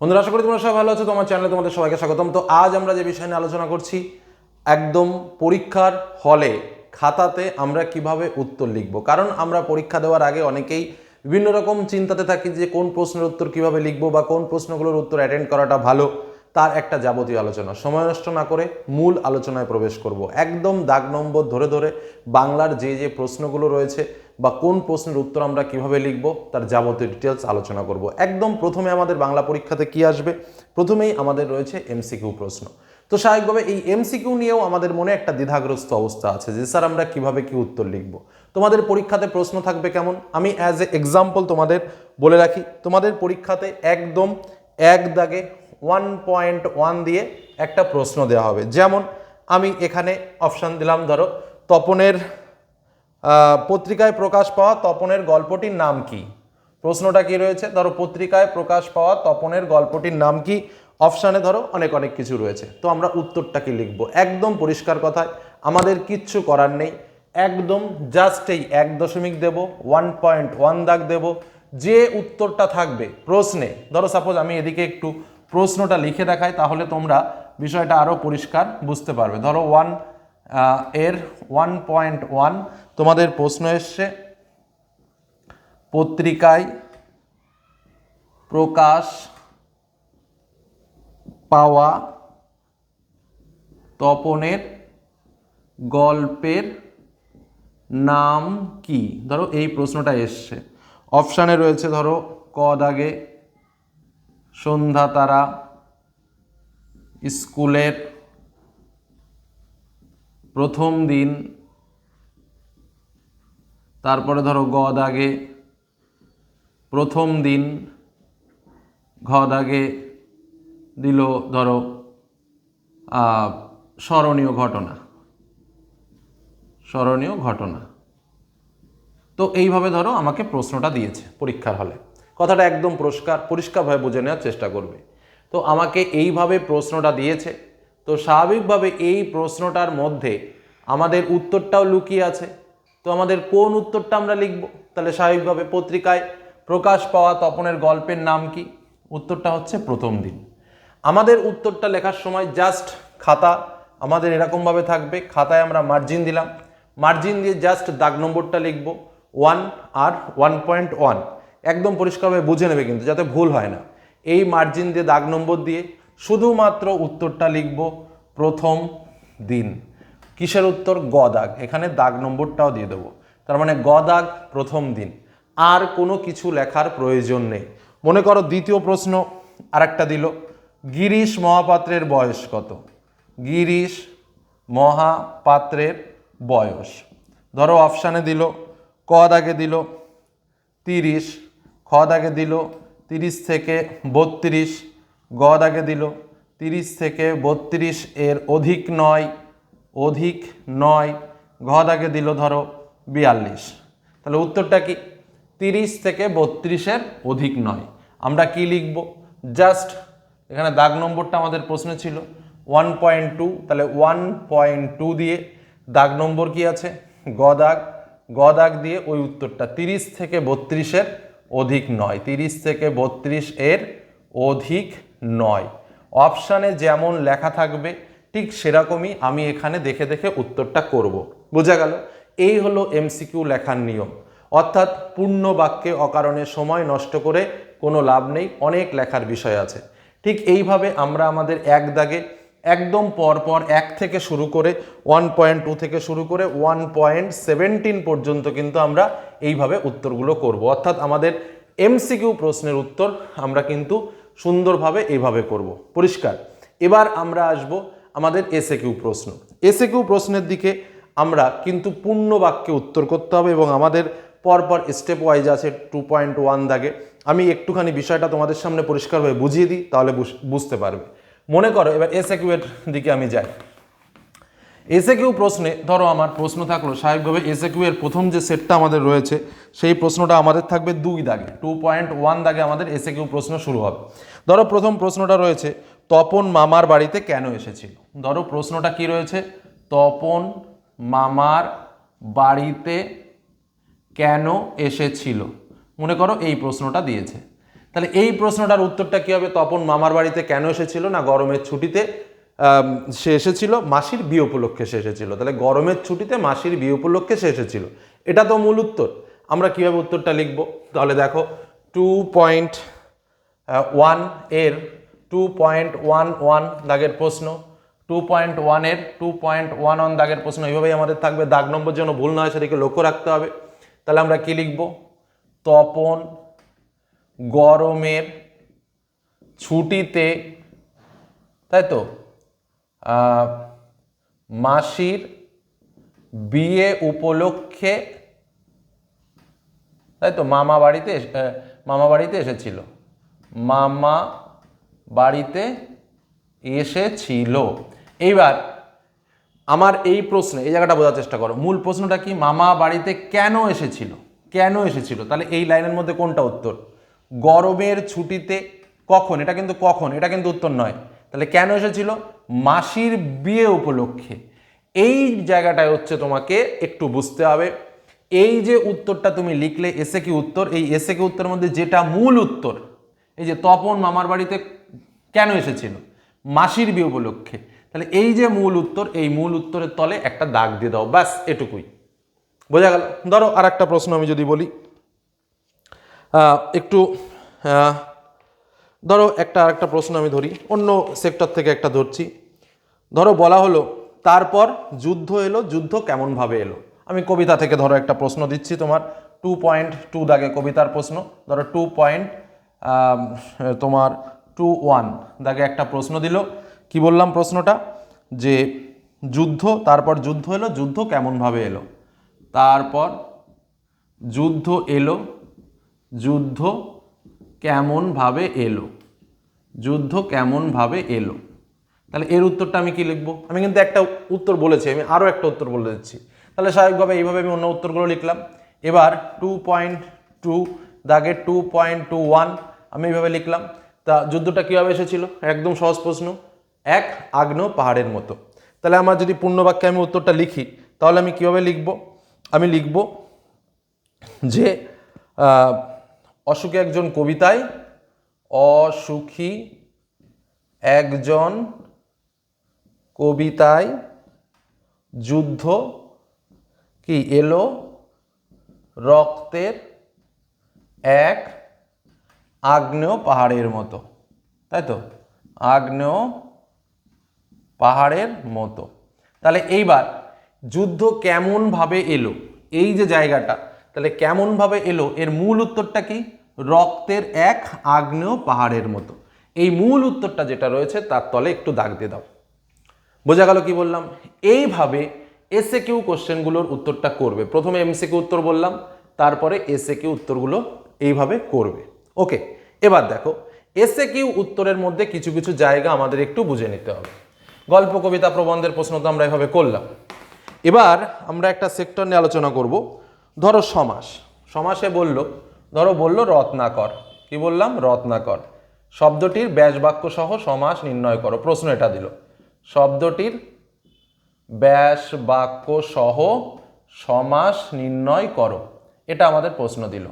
বন্ধুরা, আশা করি তোমরা সবাই ভালো আছো তোমার চ্যানেলে তোমাদের সবাইকে স্বাগতম। তো আজ আমরা যে বিষয় নিয়ে আলোচনা করছি, একদম পরীক্ষার হলে খাতাতে আমরা কীভাবে উত্তর লিখব? কারণ আমরা পরীক্ষা দেওয়ার আগে অনেকেই বিভিন্ন রকম চিন্তাতে থাকি যে কোন প্রশ্নের উত্তর কীভাবে লিখব বা কোন প্রশ্নগুলোর উত্তর অ্যাটেন্ড করাটা ভালো, তার একটা যাবতীয় আলোচনা। সময় নষ্ট না করে মূল আলোচনায় প্রবেশ করব। একদম দাগ নম্বর ধরে ধরে বাংলার যে যে প্রশ্নগুলো রয়েছে বা কোন প্রশ্নের উত্তর আমরা কীভাবে লিখব, তার যাবতীয় ডিটেলস আলোচনা করব। একদম প্রথমে আমাদের বাংলা পরীক্ষাতে কি আসবে? প্রথমেই আমাদের রয়েছে এমসিকিউ প্রশ্ন। তো স্বাভাবিকভাবে এই এমসিকিউ নিয়েও আমাদের মনে একটা দ্বিধাগ্রস্ত অবস্থা আছে যে, স্যার, আমরা কীভাবে কি উত্তর লিখব? তোমাদের পরীক্ষাতে প্রশ্ন থাকবে কেমন? আমি অ্যাজ এ এক্সাম্পল তোমাদের বলে রাখি, তোমাদের পরীক্ষাতে একদম এক দাগে ওয়ান পয়েন্ট ওয়ান দিয়ে একটা প্রশ্ন দেওয়া হবে। যেমন, আমি এখানে অপশান দিলাম ধরো, তপনের পত্রিকায় প্রকাশ পাওয়া তপনের গল্পটির নাম কি? প্রশ্নটা কি রয়েছে? ধরো, পত্রিকায় প্রকাশ পাওয়া তপনের গল্পটির নাম কি? অপশানে ধরো, অনেক অনেক কিছু রয়েছে। তো আমরা উত্তরটা কি লিখব? একদম পরিষ্কার কথায়, আমাদের কিচ্ছু করার নেই। একদম জাস্ট এই এক দশমিক দেব ওয়ান পয়েন্ট ওয়ান দাগ দেব। যে উত্তরটা থাকবে, প্রশ্নে, ধরো সাপোজ আমি এদিকে একটু প্রশ্নটা লিখে দেখাই, তাহলে তোমরা বিষয়টা আরও পরিষ্কার বুঝতে পারবে। ধরো ওয়ান এর ওয়ান পয়েন্ট ওয়ান তোমাদের প্রশ্ন এসছে। পত্রিকায় প্রকাশ পাওয়া তপনের গল্পের নাম কি? ধরো এই প্রশ্নটা এসছে। অপশানে রয়েছে, ধরো, ক দাগে সন্ধ্যা তারা স্কুলের প্রথম দিন, তারপরে ধরো গ দাগে প্রথম দিন ঘ দাগে দিল ধরো স্মরণীয় ঘটনা। স্মরণীয় ঘটনা। তো এইভাবে ধরো আমাকে প্রশ্নটা দিয়েছে পরীক্ষার হলে। কথাটা একদম পরিষ্কার, পরিষ্কারভাবে বুঝে নেওয়ার চেষ্টা করবে। তো আমাকে এইভাবে প্রশ্নটা দিয়েছে তো স্বাভাবিকভাবে এই প্রশ্নটার মধ্যে আমাদের উত্তরটাও লুকিয়ে আছে। তো আমাদের কোন উত্তরটা আমরা লিখব? তাহলে স্বাভাবিকভাবে পত্রিকায় প্রকাশ পাওয়া তপনের গল্পের নাম কি? উত্তরটা হচ্ছে প্রথম দিন। আমাদের উত্তরটা লেখার সময় জাস্ট খাতা আমাদের এরকমভাবে থাকবে। খাতায় আমরা মার্জিন দিলাম। মার্জিন দিয়ে জাস্ট দাগ নম্বরটা লিখব। ওয়ান আর ওয়ান পয়েন্ট ওয়ান একদম পরিষ্কারভাবে বুঝে নেবে কিন্তু, যাতে ভুল হয় না। এই মার্জিন দিয়ে দাগ নম্বর দিয়ে শুধুমাত্র উত্তরটা লিখব, প্রথম দিন। কিসের উত্তর? গ দাগ। এখানে দাগ নম্বরটাও দিয়ে দেবো। তার মানে গ দাগ, প্রথম দিন। আর কোনো কিছু লেখার প্রয়োজন নেই। মনে করো দ্বিতীয় প্রশ্ন আরেকটা দিল। গিরিশ মহাপাত্রের বয়স কত? গিরিশ মহাপাত্রের বয়স। ধরো অপশানে দিল, ক দাগে দিল তিরিশ, খ দাগে দিল তিরিশ থেকে বত্রিশ গ দাগে দিল। তিরিশ থেকে বত্রিশ এর অধিক নয় অধিক নয় ঘ দাগে দিল ধরো বিয়াল্লিশ। তাহলে উত্তরটা কি? তিরিশ থেকে বত্রিশের অধিক নয়। আমরা কি লিখব? জাস্ট এখানে দাগ নম্বরটা আমাদের প্রশ্ন ছিল। ওয়ান পয়েন্ট টু, তাহলে ওয়ান পয়েন্ট টু দিয়ে দাগ নম্বর কি আছে? গ দাগ গ দাগ দিয়ে ওই উত্তরটা তিরিশ থেকে বত্রিশের অধিক নয়। তিরিশ থেকে বত্রিশ এর অধিক নয়। অপশানে যেমন লেখা থাকবে, ঠিক সেরকমই আমি এখানে দেখে দেখে উত্তরটা করব। বোঝা গেল? এই হলো এমসিকিউ লেখার নিয়ম। অর্থাৎ পূর্ণ বাক্যে অকারণে সময় নষ্ট করে কোনো লাভ নেই, অনেক লেখার বিষয় আছে। ঠিক এইভাবে আমরা আমাদের এক দাগে একদম পরপর এক থেকে শুরু করে ওয়ান পয়েন্ট টু থেকে শুরু করে ওয়ান পয়েন্ট সেভেন্টিন পর্যন্ত কিন্তু আমরা এইভাবে উত্তরগুলো করব। অর্থাৎ আমাদের এমসিকিউ প্রশ্নের উত্তর আমরা কিন্তু সুন্দরভাবে এইভাবে করব। পরিষ্কার। এবার আমরা আসব আমাদের এসে কিউ প্রশ্ন। এসে কিউ প্রশ্নের দিকে আমরা কিন্তু পূর্ণ বাক্যে উত্তর করতে হবে এবং আমাদের পরপর স্টেপ ওয়াইজ আছে টু পয়েন্ট ওয়ান দাগে। আমি একটুখানি বিষয়টা তোমাদের সামনে পরিষ্কারভাবে বুঝিয়ে দিই, তাহলে বুঝ- বুঝতে পারবে। মনে করো এবার এসে এর দিকে আমি যাই। এসে কিউ প্রশ্নে, ধরো আমার প্রশ্ন থাকল স্বাভাবিকভাবে এসে কিউ এর প্রথম যে সেটটা আমাদের রয়েছে, সেই প্রশ্নটা আমাদের থাকবে দুই দাগে টু পয়েন্ট ওয়ান দাগে আমাদের এসে কিউ প্রশ্ন শুরু হবে। ধরো প্রথম প্রশ্নটা রয়েছে, তপন মামার বাড়িতে কেন এসেছিল? ধরো প্রশ্নটা কি রয়েছে, তপন মামার বাড়িতে কেন এসেছিল? মনে করো এই প্রশ্নটা দিয়েছে। তাহলে এই প্রশ্নটার উত্তরটা কী হবে, তপন মামার বাড়িতে কেন এসেছিল না গরমের ছুটিতে? সে এসেছিল, মাসির বিয়ে উপলক্ষে সে এসেছিল। তাহলে গরমের ছুটিতে মাসির বিয়ে উপলক্ষে সে এসেছিল। এটা তো মূল উত্তর। আমরা কীভাবে উত্তরটা লিখব? তাহলে দেখো টু পয়েন্ট ওয়ানের টু পয়েন্ট ওয়ান ওয়ান দাগের প্রশ্ন টু পয়েন্ট ওয়ানের টু পয়েন্ট ওয়ান ওয়ান দাগের প্রশ্ন, এইভাবেই আমাদের থাকবে। দাগ নম্বর যেন ভুল না হয় সেদিকে লক্ষ্য রাখতে হবে। তাহলে আমরা কি লিখব? তপন গরমের ছুটিতে, তাই তো? মাসির বিয়ে উপলক্ষে, তাই তো মামা বাড়িতে মামা বাড়িতে এসেছিল। মামা বাড়িতে এসেছিল। এইবার আমার এই প্রশ্নে, এই জায়গাটা বোঝার চেষ্টা করো। মূল প্রশ্নটা কি, মামা বাড়িতে কেন এসেছিল? কেন এসেছিল? তাহলে এই লাইনের মধ্যে কোনটা উত্তর? গরমের ছুটিতে কখন? এটা কিন্তু কখন? এটা কিন্তু উত্তর নয়। তাহলে কেন এসেছিল? মাসির বিয়ে উপলক্ষে। এই জায়গাটায় হচ্ছে তোমাকে একটু বুঝতে হবে। এই যে উত্তরটা তুমি লিখলে, এসে কি উত্তর? এই এসে কি উত্তরের মধ্যে যেটা মূল উত্তর, এই যে তপন মামার বাড়িতে কেন এসেছিল? মাসির বিয়ে উপলক্ষে। তাহলে এই যে মূল উত্তর, এই মূল উত্তরের তলে একটা দাগ দিয়ে দাও, ব্যাস, এটুকুই। বোঝা গেল? ধরো আর একটা প্রশ্ন আমি যদি বলি। একটু ধরো একটা আরেকটা প্রশ্ন আমি ধরি, অন্য সেক্টর থেকে একটা ধরছি। ধরো বলা হলো, তারপর যুদ্ধ এলো, যুদ্ধ কেমনভাবে এলো? আমি কবিতা থেকে ধরো একটা প্রশ্ন দিচ্ছি তোমার টু পয়েন্ট টু দাগে কবিতার প্রশ্ন, ধরো টু পয়েন্ট তোমার টু ওয়ান দাগে একটা প্রশ্ন দিল। কি বললাম প্রশ্নটা? যে যুদ্ধ, তারপর যুদ্ধ এলো, যুদ্ধ কেমনভাবে এলো? তারপর যুদ্ধ এলো, যুদ্ধ কেমনভাবে এলো? যুদ্ধ কেমনভাবে এলো? তাহলে এর উত্তরটা আমি কি লিখব? আমি কিন্তু একটা উত্তর বলেছি, আমি আরও একটা উত্তর বলে দিচ্ছি। তাহলে স্বাভাবিকভাবে এইভাবে আমি অন্য উত্তরগুলো লিখলাম। এবার টু পয়েন্ট টু দাগে টু পয়েন্ট টু ওয়ান আমি এইভাবে লিখলাম। তা যুদ্ধটা কীভাবে এসেছিল? একদম সহজ প্রশ্ন। এক আগ্নেয় পাহাড়ের মতো। তাহলে আমার যদি পূর্ণবাক্যে আমি উত্তরটা লিখি, তাহলে আমি কীভাবে লিখব? আমি লিখব যে অসুখী একজন কবিতায়, অসুখী একজন কবিতায়, যুদ্ধ কি এলো, রক্তের এক আগ্নেয় পাহাড়ের মতো, তাই তো? আগ্নেয় পাহাড়ের মতো। তাহলে এইবার যুদ্ধ কেমনভাবে এলো? এই যে জায়গাটা, তাহলে কেমনভাবে এলো? এর মূল উত্তরটা কি? রক্তের এক আগ্নেয় পাহাড়ের মতো। এই মূল উত্তরটা যেটা রয়েছে, তার তলে একটু দাগ দিয়ে দাও। বোঝা গেল কি বললাম? এইভাবে এসে কিউ কোশ্চেনগুলোর উত্তরটা করবে। প্রথমে এমসিকিউ উত্তর বললাম, তারপরে এসে কিউ উত্তরগুলো এইভাবে করবে। ওকে, এবার দেখো এসে কিউ উত্তরের মধ্যে কিছু কিছু জায়গা আমাদের একটু বুঝে নিতে হবে। গল্প, কবিতা, প্রবন্ধের প্রশ্ন তো আমরা এভাবে করলাম। এবার আমরা একটা সেক্টর নিয়ে আলোচনা করব। ধরো সমাস। সমাসে বলল ধরো বলল রত্নাকর। কি বললাম? রত্নাকর। শব্দটির ব্যাস বাক্য সহ সমাস নির্ণয় করো। প্রশ্ন এটা দিল। শব্দটির ব্যাস বাক্য সহ সমাস নির্ণয় করো। এটা আমাদের প্রশ্ন দিল।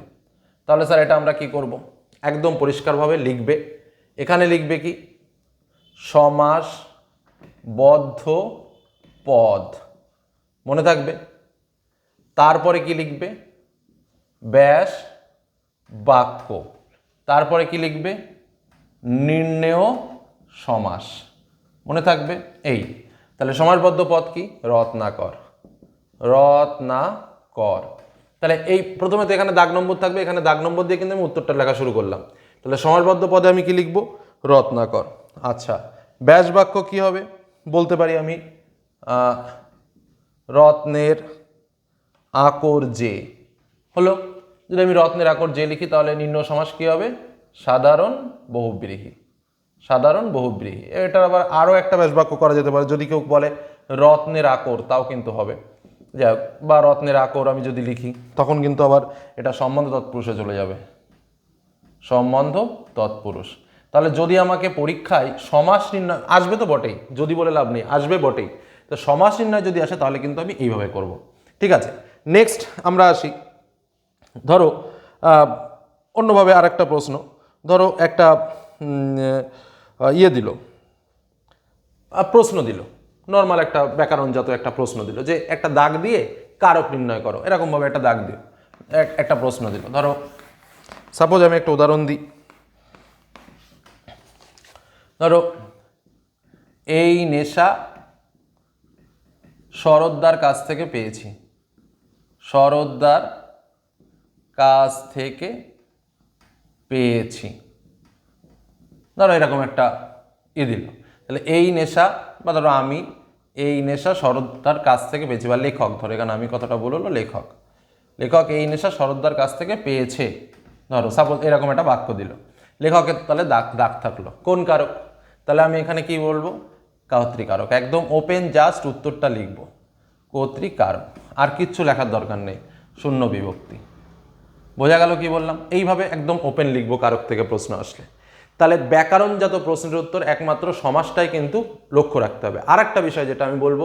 তাহলে স্যার এটা আমরা কি করব? একদম পরিষ্কারভাবে লিখবে। এখানে লিখবে কি? সমাস বদ্ধ পদ। মনে থাকবে? তারপরে কি লিখবে? ব্যাস বাক্য। তারপরে কি লিখবে? নির্ণেয় সমাস। মনে থাকবে? এই। তাহলে সমাসবদ্ধ পদ কি? রত্নাকর। রত্নাকর। তাহলে এই প্রথমে তো এখানে দাগ নম্বর থাকবে, এখানে দাগ নম্বর দিয়ে কিন্তু আমি উত্তরটা লেখা শুরু করলাম। তাহলে সমাসবদ্ধ পদে আমি কি লিখব? রত্নাকর। আচ্ছা ব্যাস বাক্য কি হবে? বলতে পারি আমি রত্নের আকর যে। হলো যদি আমি রত্নের আকর যে লিখি, তাহলে নিম্ন সমাস কী হবে? সাধারণ বহুব্রীহি। সাধারণ বহুব্রীহি। এটার আবার আরও একটা ব্যাস বাক্য করা যেতে পারে, যদি কেউ বলে রত্নের আকর, তাও কিন্তু হবে। যাই হোক, বা রত্নের আকর আমি যদি লিখি, তখন কিন্তু আবার এটা সম্বন্ধ তৎপুরুষে চলে যাবে। সম্বন্ধ তৎপুরুষ। তাহলে যদি আমাকে পরীক্ষায় সমাস নির্ণয়, আসবে তো বটেই, যদি বলে লাভ নেই, আসবে বটেই। তো সমাস নির্ণয় যদি আসে, তাহলে কিন্তু আমি এইভাবে করব। ঠিক আছে, নেক্সট আমরা আসি। ধরো অন্যভাবে আরেকটা প্রশ্ন। ধরো একটা ইয়ে দিল। প্রশ্ন দিল। নর্মাল একটা ব্যাকরণজাত একটা প্রশ্ন দিল যে একটা দাগ দিয়ে কারক নির্ণয় করো। এরকমভাবে একটা দাগ দিও। এক- একটা প্রশ্ন দিল। ধরো সাপোজ আমি একটা উদাহরণ দিই। ধরো, এই নেশা শরৎদার কাছ থেকে পেয়েছি। শরৎদার কাছ থেকে পেয়েছি। ধরো এরকম একটা ই দিল। তাহলে এই নেশা বা ধরো আমি এই নেশা শরৎদার কাছ থেকে পেয়েছি বা লেখক, ধরো এখানে আমি কথাটা বলল লেখক। লেখক এই নেশা শরৎদার কাছ থেকে পেয়েছে। ধরো সাপোজ এরকম একটা বাক্য দিল। লেখকের তাহলে দাগ দাগ থাকল। কোন কারক? তাহলে আমি এখানে কি বলব? কর্তৃকারক একদম ওপেন জাস্ট উত্তরটা লিখব। কর্তৃকারক আর কিচ্ছু লেখার দরকার নেই। শূন্য বিভক্তি। বোঝা গেল কি বললাম? এইভাবে একদম ওপেন লিখব কারক থেকে প্রশ্ন আসলে। তাহলে ব্যাকরণজাত প্রশ্নের উত্তর একমাত্র সমাজটাই কিন্তু লক্ষ্য রাখতে হবে। আর একটা বিষয় যেটা আমি বলব,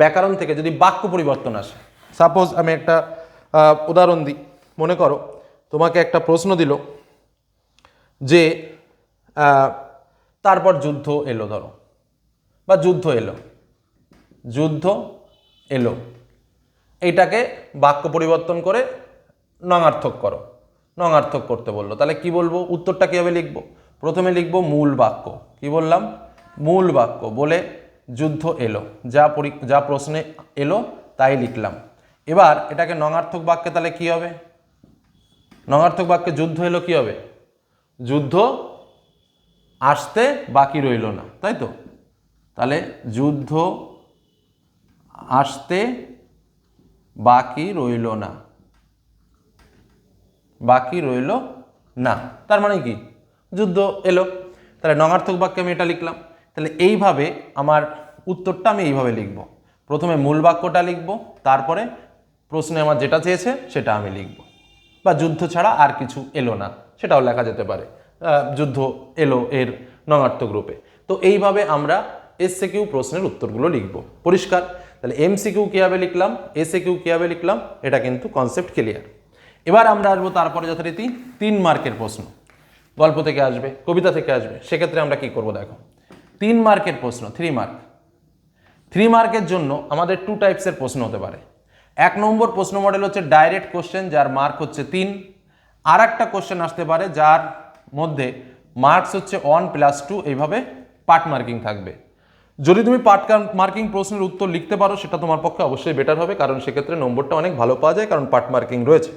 ব্যাকরণ থেকে যদি বাক্য পরিবর্তন আসে সাপোজ আমি একটা উদাহরণ দিই। মনে করো, তোমাকে একটা প্রশ্ন দিল যে তারপর যুদ্ধ এলো ধরো, বা যুদ্ধ এলো যুদ্ধ এলো। এইটাকে বাক্য পরিবর্তন করে নঙার্থক করো। নঙার্থক করতে বলল। তাহলে কি বলব? উত্তরটা কীভাবে লিখব? প্রথমে লিখব মূল বাক্য। কি বললাম? মূল বাক্য বলে যুদ্ধ এলো। যা পরি, যা প্রশ্নে এলো, তাই লিখলাম। এবার এটাকে নঙার্থক বাক্যে তাহলে কি হবে? নঙার্থক বাক্যে যুদ্ধ এলো কি হবে? যুদ্ধ আসতে বাকি রইল না, তাই তো? তাহলে যুদ্ধ আসতে বাকি রইল না। বাকি রইল না। তার মানে কি? যুদ্ধ এলো। তাহলে নঙার্থক বাক্যে আমি এটা লিখলাম। তাহলে এইভাবে আমার উত্তরটা আমি এইভাবে লিখব। প্রথমে মূল বাক্যটা লিখব, তারপরে প্রশ্নে আমার যেটা চেয়েছে সেটা আমি লিখব। বা যুদ্ধ ছাড়া আর কিছু এলো না, সেটাও লেখা যেতে পারে। যুদ্ধ এলো এর নঙার্থক রূপে। তো এইভাবে আমরা এসে কিউ প্রশ্নের উত্তরগুলো লিখব। পরিষ্কার? তাহলে এমসিকিউ কীভাবে লিখলাম? এসে কিউ কীভাবে লিখলাম? এটা কিন্তু কনসেপ্ট ক্লিয়ার এবার আমরা আসব তারপরে যথারীতি তিন মার্কের প্রশ্ন। গল্প থেকে আসবে, কবিতা থেকে আসবে। সেক্ষেত্রে আমরা কি করব দেখো। তিন মার্কের প্রশ্ন থ্রি মার্ক থ্রি মার্কের জন্য আমাদের টু টাইপসের প্রশ্ন হতে পারে। এক নম্বর প্রশ্ন মডেল হচ্ছে ডাইরেক্ট কোশ্চেন যার মার্ক হচ্ছে তিন। আর একটা কোশ্চেন আসতে পারে, যার মধ্যে মার্কস হচ্ছে ওয়ান প্লাস টু এইভাবে পার্ট মার্কিং থাকবে। যদি তুমি পার্ট মার্কিং প্রশ্নের উত্তর লিখতে পারো, সেটা তোমার পক্ষে অবশ্যই বেটার হবে, কারণ সেক্ষেত্রে নম্বরটা অনেক ভালো পাওয়া যায়, কারণ পার্ট মার্কিং রয়েছে।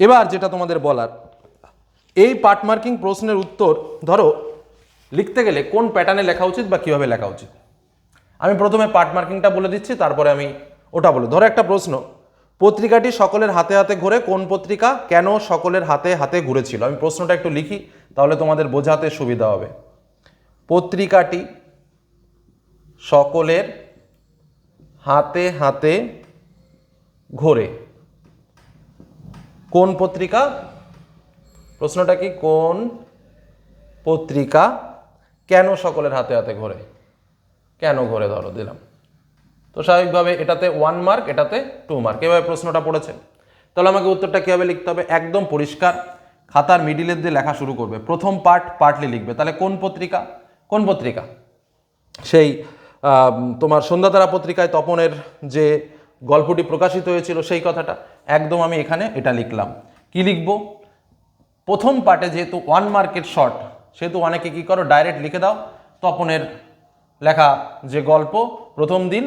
এবার যেটা তোমাদের বলার, এই পার্ট মার্কিং প্রশ্নের উত্তর ধরো, লিখতে গেলে কোন প্যাটার্নে লেখা উচিত বা কীভাবে লেখা উচিত? আমি প্রথমে পার্ট মার্কিংটা বলে দিচ্ছি, তারপরে আমি ওটা বলি, ধরো একটা প্রশ্ন, পত্রিকাটি সকলের হাতে হাতে ঘুরে, কোন পত্রিকা কেন সকলের হাতে হাতে ঘুরেছিল? আমি প্রশ্নটা একটু লিখি, তাহলে তোমাদের বোঝাতে সুবিধা হবে। পত্রিকাটি সকলের হাতে হাতে ঘোরে কোন পত্রিকা? প্রশ্নটা কি? কোন পত্রিকা? কেন সকলের হাতে হাতে ঘোরে? কেন ঘোরে ধরো, দিলাম। তো স্বাভাবিকভাবে এটাতে ওয়ান মার্ক এটাতে টু মার্ক এভাবে প্রশ্নটা পড়েছে। তাহলে আমাকে উত্তরটা কীভাবে লিখতে হবে? একদম পরিষ্কার। খাতার মিডিলের দিয়ে লেখা শুরু করবে। প্রথম পার্ট পার্টলি লিখবে। তাহলে কোন পত্রিকা? কোন পত্রিকা? সেই তোমার সন্ধ্যাতারা পত্রিকায় তপনের যে গল্পটি প্রকাশিত হয়েছিল, সেই কথাটা। একদম আমি এখানে এটা লিখলাম। কি লিখব? প্রথম পার্টে যেহেতু ওয়ান মার্কেট শর্ট সেহেতু অনেকে কী করো ডাইরেক্ট লিখে দাও। তপনের লেখা যে গল্প, প্রথম দিন,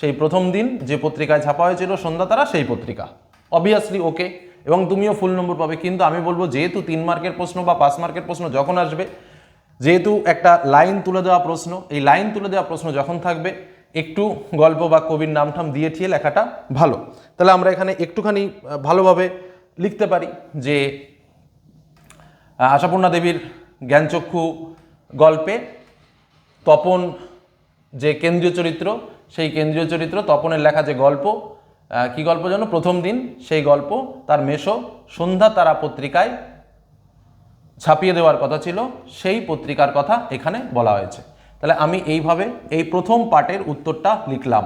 সেই প্রথম দিন যে পত্রিকায় ছাপা হয়েছিল সন্ধ্যাতারা সেই পত্রিকা। অবভিয়াসলি ওকে এবং তুমিও ফুল নম্বর পাবে। কিন্তু আমি বলব, যেহেতু তিন মার্কের প্রশ্ন বা পাঁচ মার্কের প্রশ্ন যখন আসবে, যেহেতু একটা লাইন তুলে দেওয়া প্রশ্ন, এই লাইন তুলে দেওয়া প্রশ্ন যখন থাকবে, একটু গল্প বা কবির নাম ঠাম দিয়ে ঠিয়ে লেখাটা ভালো। তাহলে আমরা এখানে একটুখানি ভালোভাবে লিখতে পারি যে আশাপূর্ণা দেবীর জ্ঞানচক্ষু গল্পে তপন যে কেন্দ্রীয় চরিত্র, সেই কেন্দ্রীয় চরিত্র তপনের লেখা যে গল্প কি গল্প যেন? প্রথম দিন সেই গল্প, তার মেশো, সন্ধ্যা তারা পত্রিকায় ছাপিয়ে দেওয়ার কথা ছিল, সেই পত্রিকার কথা এখানে বলা হয়েছে। তাহলে আমি এইভাবে এই প্রথম পার্টের উত্তরটা লিখলাম।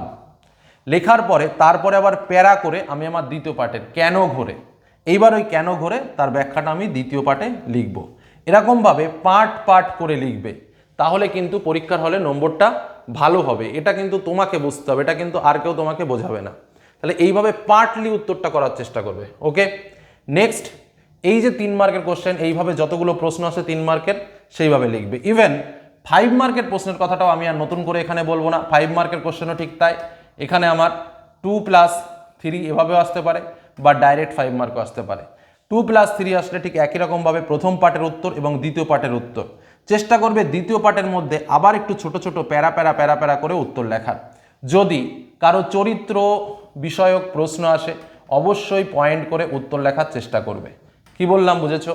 লেখার পরে, তারপরে আবার প্যারা করে আমি আমার দ্বিতীয় পার্টের কেন ঘোরে। এইবার ওই কেন ঘোরে, তার ব্যাখ্যাটা আমি দ্বিতীয় পার্টে লিখব। এরকমভাবে পার্ট পার্ট করে লিখবে। তাহলে কিন্তু পরীক্ষার হলে নম্বরটা ভালো হবে। এটা কিন্তু তোমাকে বুঝতে হবে, এটা কিন্তু আর কেউ তোমাকে বোঝাবে না। তাহলে এইভাবে পার্টলি উত্তরটা করার চেষ্টা করবে ওকে নেক্সট এই যে তিন মার্কের কোশ্চেন এইভাবে যতগুলো প্রশ্ন আছে তিন মার্কের, সেইভাবে লিখবে। ইভেন ফাইভ মার্কের প্রশ্নের কথাটাও আমি আর নতুন করে এখানে বলব না। ফাইভ মার্কের কোশ্চেনও ঠিক তাই। এখানে আমার টু প্লাস থ্রি এভাবেও আসতে পারে বা ডাইরেক্ট ফাইভ মার্কও আসতে পারে। টু প্লাস থ্রি আসলে ঠিক একই রকমভাবে প্রথম পার্টের উত্তর এবং দ্বিতীয় পার্টের উত্তর। চেষ্টা করবে দ্বিতীয় পার্টের মধ্যে আবার একটু ছোট ছোট প্যারা প্যারা প্যারা প্যারা করে উত্তর লেখার। যদি কারও চরিত্র বিষয়ক প্রশ্ন আসে, অবশ্যই পয়েন্ট করে উত্তর লেখার চেষ্টা করবে। কি বললাম, বুঝেছ?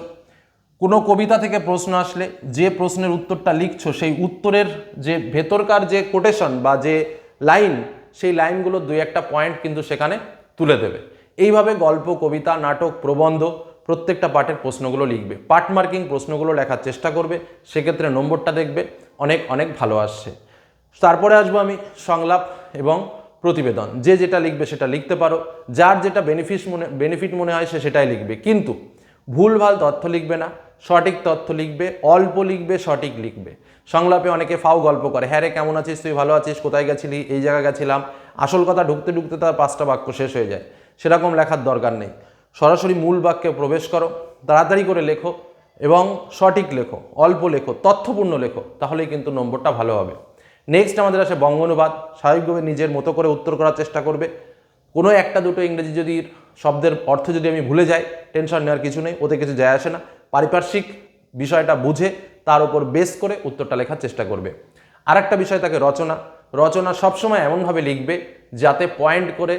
কোনো কবিতা থেকে প্রশ্ন আসলে যে প্রশ্নের উত্তরটা লিখছো, সেই উত্তরের যে ভেতরকার যে কোটেশন বা যে লাইন সেই লাইনগুলো দুই একটা পয়েন্ট কিন্তু সেখানে তুলে দেবে। এইভাবে গল্প, কবিতা, নাটক, প্রবন্ধ প্রত্যেকটা পার্টের প্রশ্নগুলো লিখবে। পার্ট মার্কিং প্রশ্নগুলো লেখার চেষ্টা করবে, সেক্ষেত্রে নম্বরটা দেখবে, অনেক অনেক ভালো আসছে। তারপরে আসব আমি সংলাপ এবং প্রতিবেদন। যে যেটা লিখবে সেটা লিখতে পারো, যার যেটা বেনিফিট মনে বেনিফিট মনে হয় সে সেটাই লিখবে। কিন্তু ভুলভাল তথ্য লিখবে না, সঠিক তথ্য লিখবে, অল্প লিখবে, সঠিক লিখবে। সংলাপে অনেকে ফাও গল্প করে হ্যাঁ রে, কেমন আছিস? তুই ভালো আছিস? কোথায় গেছিলি? এই জায়গায় গেছিলাম। আসল কথা, ঢুকতে ঢুকতে তার পাঁচটা বাক্য শেষ হয়ে যায়। সেরকম লেখার দরকার নেই। সরাসরি মূল বাক্যে প্রবেশ করো, তাড়াতাড়ি করে লেখো এবং সঠিক লেখো, অল্প লেখো, তথ্যপূর্ণ লেখো, তাহলেই কিন্তু নম্বরটা ভালো হবে। নেক্সট আমাদের আসে বঙ্গ অনুবাদ স্বাভাবিকভাবে নিজের মতো করে উত্তর করার চেষ্টা করবে। কোনো একটা দুটো ইংরেজি যদি শব্দের অর্থ যদি আমি ভুলে যাই টেনশন নেওয়ার কিছু নেই, ওতে কিছু যায় আসে না। পারিপার্শ্বিক বিষয়টা বুঝে তার উপর বেস করে উত্তরটা লেখার চেষ্টা করবে। আর একটা বিষয় তাকে রচনা রচনা সবসময় এমনভাবে লিখবে যাতে পয়েন্ট করে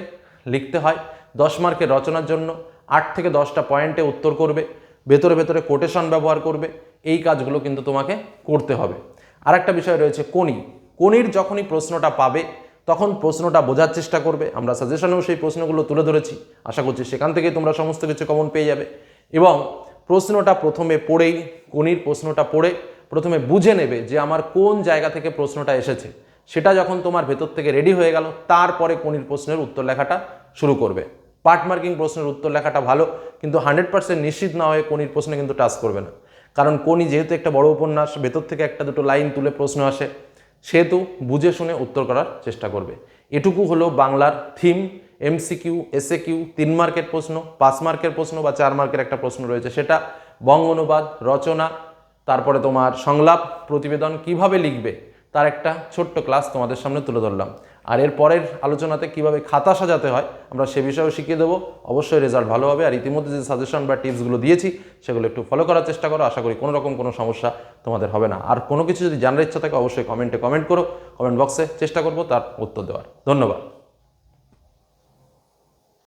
লিখতে হয় দশ মার্কের রচনার জন্য, আট থেকে দশটা পয়েন্টে উত্তর করবে, ভেতরে ভেতরে কোটেশন ব্যবহার করবে, এই কাজগুলো কিন্তু তোমাকে করতে হবে। আর একটা বিষয় রয়েছে কোনি কোনির যখনই প্রশ্নটা পাবে তখন প্রশ্নটা বোঝার চেষ্টা করবে। আমরা সাজেশনেও সেই প্রশ্নগুলো তুলে ধরেছি, আশা করছি সেখান থেকে তোমরা সমস্ত কিছু কমন পেয়ে যাবে। এবং প্রশ্নটা প্রথমে পড়েই কোনির প্রশ্নটা পড়ে, প্রথমে বুঝে নেবে যে আমার কোন জায়গা থেকে প্রশ্নটা এসেছে। সেটা যখন তোমার ভেতর থেকে রেডি হয়ে গেল, তারপরে কোনির প্রশ্নের উত্তর লেখাটা শুরু করবে। পার্ট মার্কিং প্রশ্নের উত্তর লেখাটা ভালো, কিন্তু হান্ড্রেড পার্সেন্ট নিশ্চিত না হয়ে কোনির প্রশ্নে কিন্তু টাচ করবে না। কারণ কোনি যেহেতু একটা বড় উপন্যাস, ভেতর থেকে একটা দুটো লাইন তুলে প্রশ্ন আসে, সেহেতু বুঝে শুনে উত্তর করার চেষ্টা করবে। এটুকু হলো বাংলার থিম এমসিকিউ এসএ কিউ তিন মার্কের প্রশ্ন, পাঁচ মার্কের প্রশ্ন বা চার মার্কের একটা প্রশ্ন রয়েছে। সেটা বঙ্গ অনুবাদ, রচনা, তারপরে তোমার সংলাপ, প্রতিবেদন কীভাবে লিখবে, তার একটা ছোট্ট ক্লাস তোমাদের সামনে তুলে ধরলাম। আর এর পরের আলোচনাতে কীভাবে খাতা সাজাতে হয়, আমরা সে বিষয়েও শিখিয়ে দেবো। অবশ্যই রেজাল্ট ভালো হবে। আর ইতিমধ্যে যে সাজেশন বা টিপসগুলো দিয়েছি, সেগুলো একটু ফলো করার চেষ্টা করো। আশা করি কোনো রকম কোনো সমস্যা তোমাদের হবে না। আর কোনো কিছু যদি জানার ইচ্ছা থাকে, অবশ্যই কমেন্টে কমেন্ট করো। কমেন্ট বক্সে চেষ্টা করব তার উত্তর দেওয়ার। ধন্যবাদ।